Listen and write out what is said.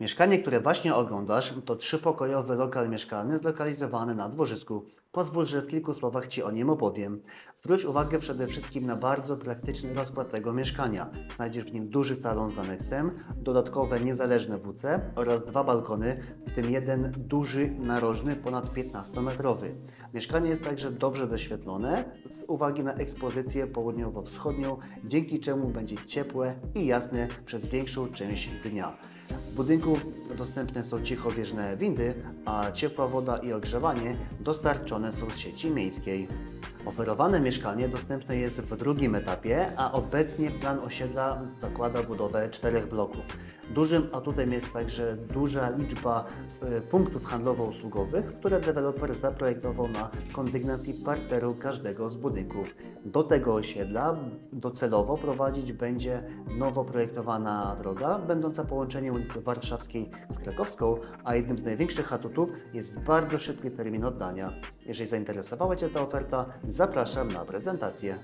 Mieszkanie, które właśnie oglądasz, to trzypokojowy lokal mieszkalny zlokalizowany na dworzysku. Pozwól, że w kilku słowach Ci o nim opowiem. Zwróć uwagę przede wszystkim na bardzo praktyczny rozkład tego mieszkania. Znajdziesz w nim duży salon z aneksem, dodatkowe niezależne WC oraz dwa balkony, w tym jeden duży narożny, ponad 15-metrowy. Mieszkanie jest także dobrze doświetlone z uwagi na ekspozycję południowo-wschodnią, dzięki czemu będzie ciepłe i jasne przez większą część dnia. W budynku dostępne są cichowieżne windy, a ciepła woda i ogrzewanie dostarczone są z sieci miejskiej. Oferowane mieszkanie dostępne jest w drugim etapie, a obecnie plan osiedla zakłada budowę czterech bloków. Dużym atutem jest także duża liczba e, punktów handlowo-usługowych, które deweloper zaprojektował na kondygnacji parteru każdego z budynków. Do tego osiedla docelowo prowadzić będzie nowo projektowana droga, będąca połączeniem ulicy Warszawskiej z Krakowską, a jednym z największych atutów jest bardzo szybki termin oddania. Jeżeli zainteresowała Cię ta oferta, zapraszam na prezentację.